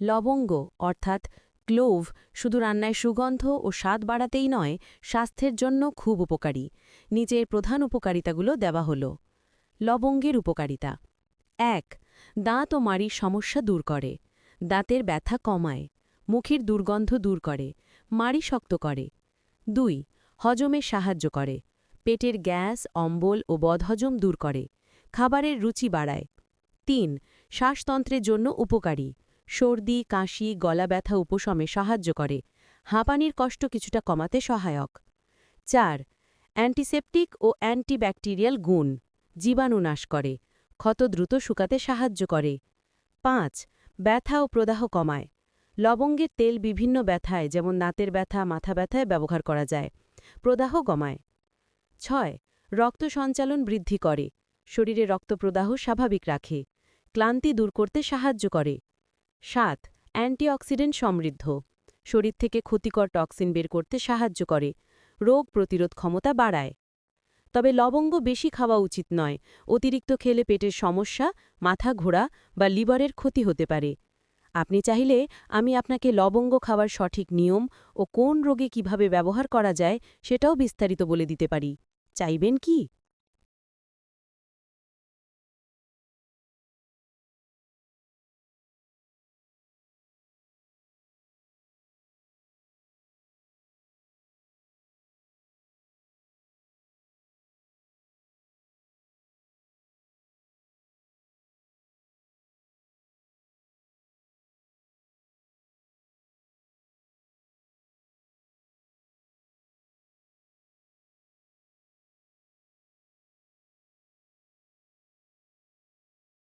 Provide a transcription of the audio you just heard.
লবঙ্গ, অর্থাৎ ক্লোভ, শুধু রান্নায় সুগন্ধ ও স্বাদ বাড়াতেই নয়, স্বাস্থ্যের জন্য খুব উপকারী। নিচের প্রধান উপকারিতাগুলো দেওয়া হল। লবঙ্গের উপকারিতা। এক, দাঁত ও মাড়ির সমস্যা দূর করে। দাঁতের ব্যথা কমায়। মুখের দুর্গন্ধ দূর করে। মাড়ি শক্ত করে। দুই, হজমে সাহায্য করে। পেটের গ্যাস, অম্বল ও বদহজম দূর করে। খাবারের রুচি বাড়ায়। তিন, শ্বাসতন্ত্রের জন্য উপকারী। সর্দি, কাশি, গলা ব্যথা উপশমে সাহায্য করে। হাঁপানির কষ্ট কিছুটা কমাতে সহায়ক। চার, অ্যান্টিসেপটিক ও অ্যান্টিব্যাকটেরিয়াল গুণ। জীবাণু নাশ করে। ক্ষত দ্রুত শুকাতে সাহায্য করে। পাঁচ, ব্যথা ও প্রদাহ কমায়। লবঙ্গের তেল বিভিন্ন ব্যথায়, যেমন দাঁতের ব্যথা, মাথা ব্যথায় ব্যবহার করা যায়। প্রদাহ কমায়। ছয়, রক্ত সঞ্চালন বৃদ্ধি করে। শরীরে রক্ত প্রদাহ স্বাভাবিক রাখে। ক্লান্তি দূর করতে সাহায্য করে। সাত, অ্যান্টিঅক্সিডেন্ট সমৃদ্ধ। শরীর থেকে ক্ষতিকর টক্সিন বের করতে সাহায্য করে। রোগ প্রতিরোধ ক্ষমতা বাড়ায়। তবে লবঙ্গ বেশি খাওয়া উচিত নয়। অতিরিক্ত খেলে পেটের সমস্যা, মাথা ঘোরা বা লিভারের ক্ষতি হতে পারে। আপনি চাইলে আমি আপনাকে লবঙ্গ খাওয়ার সঠিক নিয়ম ও কোন রোগে কীভাবে ব্যবহার করা যায় সেটাও বিস্তারিত বলে দিতে পারি। চাইবেন কি?